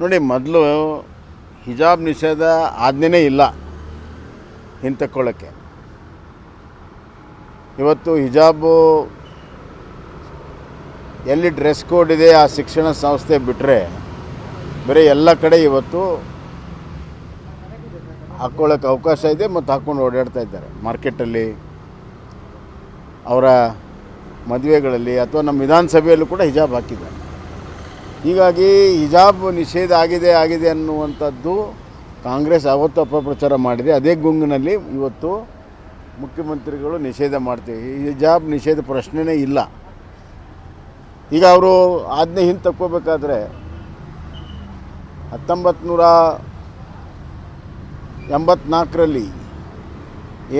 ನೋಡಿ, ಮೊದಲು ಹಿಜಾಬ್ ನಿಷೇಧ ಆಜ್ಞೆನೇ ಇಲ್ಲ ಹಿಂತಕ್ಕೊಳ್ಳೋಕ್ಕೆ ಇವತ್ತು ಹಿಜಾಬು ಎಲ್ಲಿ ಡ್ರೆಸ್ ಕೋಡ್ ಇದೆ ಆ ಶಿಕ್ಷಣ ಸಂಸ್ಥೆ ಬಿಟ್ಟರೆ ಬರೀ ಎಲ್ಲ ಕಡೆ ಇವತ್ತು ಹಾಕ್ಕೊಳ್ಳೋಕೆ ಅವಕಾಶ ಇದೆ ಮತ್ತು ಹಾಕ್ಕೊಂಡು ಓಡಾಡ್ತಾ ಇದ್ದಾರೆ. ಮಾರ್ಕೆಟಲ್ಲಿ, ಅವರ ಮದುವೆಗಳಲ್ಲಿ ಅಥವಾ ನಮ್ಮ ವಿಧಾನಸಭೆಯಲ್ಲೂ ಕೂಡ ಹಿಜಾಬ್ ಹಾಕಿದ್ದಾರೆ. ಹೀಗಾಗಿ ಹಿಜಾಬ್ ನಿಷೇಧ ಆಗಿದೆ ಆಗಿದೆ ಅನ್ನುವಂಥದ್ದು ಕಾಂಗ್ರೆಸ್ ಅವತ್ತು ಅಪಪ್ರಚಾರ ಮಾಡಿದೆ. ಅದೇ ಗುಂಗಿನಲ್ಲಿ ಇವತ್ತು ಮುಖ್ಯಮಂತ್ರಿಗಳು ನಿಷೇಧ ಮಾಡ್ತೀವಿ. ಹಿಜಾಬ್ ನಿಷೇಧ ಪ್ರಶ್ನೆನೇ ಇಲ್ಲ. ಈಗ ಅವರು ಆಜ್ಞೆ ಹಿಂದೆ ತಕ್ಕೋಬೇಕಾದ್ರೆ ಹತ್ತೊಂಬತ್ತು ನೂರ ಎಂಬತ್ನಾಲ್ಕರಲ್ಲಿ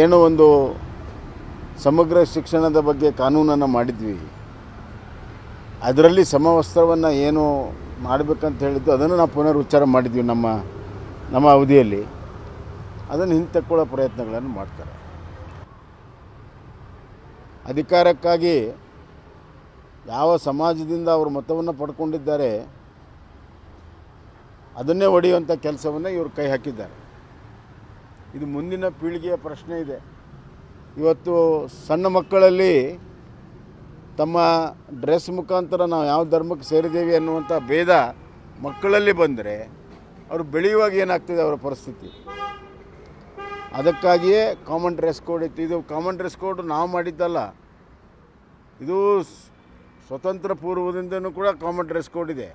ಏನೋ ಒಂದು ಸಮಗ್ರ ಶಿಕ್ಷಣದ ಬಗ್ಗೆ ಕಾನೂನನ್ನು ಮಾಡಿದ್ವಿ. ಅದರಲ್ಲಿ ಸಮವಸ್ತ್ರವನ್ನು ಏನು ಮಾಡಬೇಕಂತ ಹೇಳಿದ್ದು ಅದನ್ನು ನಾವು ಪುನರುಚ್ಚಾರ ಮಾಡಿದ್ವಿ ನಮ್ಮ ನಮ್ಮ ಅವಧಿಯಲ್ಲಿ. ಅದನ್ನು ಹಿಂತೆಕ್ಕೊಳ್ಳೋ ಪ್ರಯತ್ನಗಳನ್ನು ಮಾಡ್ತಾರೆ. ಅಧಿಕಾರಕ್ಕಾಗಿ ಯಾವ ಸಮಾಜದಿಂದ ಅವರು ಮತವನ್ನು ಪಡ್ಕೊಂಡಿದ್ದಾರೆ, ಅದನ್ನೇ ಒಡೆಯುವಂಥ ಕೆಲಸವನ್ನು ಇವರು ಕೈ ಹಾಕಿದ್ದಾರೆ. ಇದು ಮುಂದಿನ ಪೀಳಿಗೆಯ ಪ್ರಶ್ನೆ ಇದೆ. ಇವತ್ತು ಸಣ್ಣ ಮಕ್ಕಳಲ್ಲಿ ತಮ್ಮ ಡ್ರೆಸ್ ಮುಖಾಂತರ ನಾವು ಯಾವ ಧರ್ಮಕ್ಕೆ ಸೇರಿದ್ದೇವೆ ಅನ್ನುವಂಥ ಭೇದ ಮಕ್ಕಳಲ್ಲಿ ಬಂದರೆ ಅವರು ಬೆಳೆಯುವಾಗ ಏನಾಗ್ತಿದೆ ಅವರ ಪರಿಸ್ಥಿತಿ. ಅದಕ್ಕಾಗಿಯೇ ಕಾಮನ್ ಡ್ರೆಸ್ ಕೋಡ್ ಇತ್ತು. ಇದು ಕಾಮನ್ ಡ್ರೆಸ್ ಕೋಡ್ ನಾವು ಮಾಡಿದ್ದಲ್ಲ. ಇದು ಸ್ವತಂತ್ರ ಪೂರ್ವದಿಂದನೂ ಕೂಡ ಕಾಮನ್ ಡ್ರೆಸ್ ಕೋಡ್ ಇದೆ.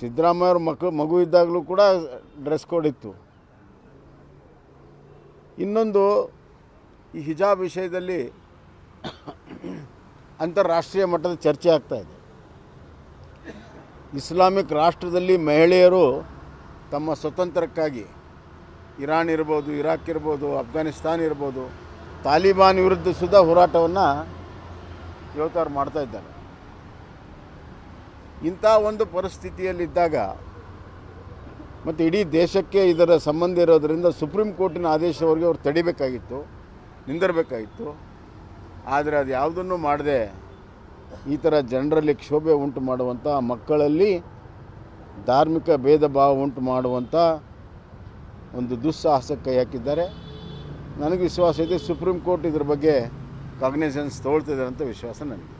ಸಿದ್ದರಾಮಯ್ಯ ಅವ್ರ ಮಕ್ಕಳು ಮಗು ಇದ್ದಾಗಲೂ ಕೂಡ ಡ್ರೆಸ್ ಕೋಡ್ ಇತ್ತು. ಇನ್ನೊಂದು ಈ ಹಿಜಾಬ್ ವಿಷಯದಲ್ಲಿ ಅಂತಾರಾಷ್ಟ್ರೀಯ ಮಟ್ಟದ ಚರ್ಚೆ ಆಗ್ತಾ ಇದೆ. ಇಸ್ಲಾಮಿಕ್ ರಾಷ್ಟ್ರದಲ್ಲಿ ಮಹಿಳೆಯರು ತಮ್ಮ ಸ್ವತಂತ್ರಕ್ಕಾಗಿ ಇರಾನ್ ಇರ್ಬೋದು, ಇರಾಕ್ ಇರ್ಬೋದು, ಅಫ್ಘಾನಿಸ್ತಾನ್ ಇರ್ಬೋದು, ತಾಲಿಬಾನ್ ವಿರುದ್ಧ ಸುದ ಹೋರಾಟವನ್ನು ಯುವಕರು ಮಾಡ್ತಾ ಇದ್ದಾರೆ. ಇಂಥ ಒಂದು ಪರಿಸ್ಥಿತಿಯಲ್ಲಿದ್ದಾಗ ಮತ್ತು ಇಡೀ ದೇಶಕ್ಕೆ ಇದರ ಸಂಬಂಧ ಇರೋದರಿಂದ ಸುಪ್ರೀಂ ಕೋರ್ಟಿನ ಆದೇಶವರೆಗೆ ಅವ್ರು ತಡಿಬೇಕಾಗಿತ್ತು, ನಿಂದಿರಬೇಕಾಗಿತ್ತು. ಆದರೆ ಅದು ಯಾವುದನ್ನು ಮಾಡದೆ ಈ ಥರ ಜನರಲ್ಲಿ ಕ್ಷೋಭೆ ಉಂಟು ಮಾಡುವಂಥ ಮಕ್ಕಳಲ್ಲಿ ಧಾರ್ಮಿಕ ಭೇದ ಭಾವ ಉಂಟು ಮಾಡುವಂಥ ಒಂದು ದುಸ್ಸಾಹಸ ಕೈ ಹಾಕಿದ್ದಾರೆ ನನಗೆ ವಿಶ್ವಾಸ ಇದೆ ಸುಪ್ರೀಂ ಕೋರ್ಟ್ ಇದ್ರ ಬಗ್ಗೆ ಕಾಗ್ನಿಸೆನ್ಸ್ ತೊಗೊಳ್ತಿದ್ದಾರೆ ಅಂತ ವಿಶ್ವಾಸ ನನಗೆ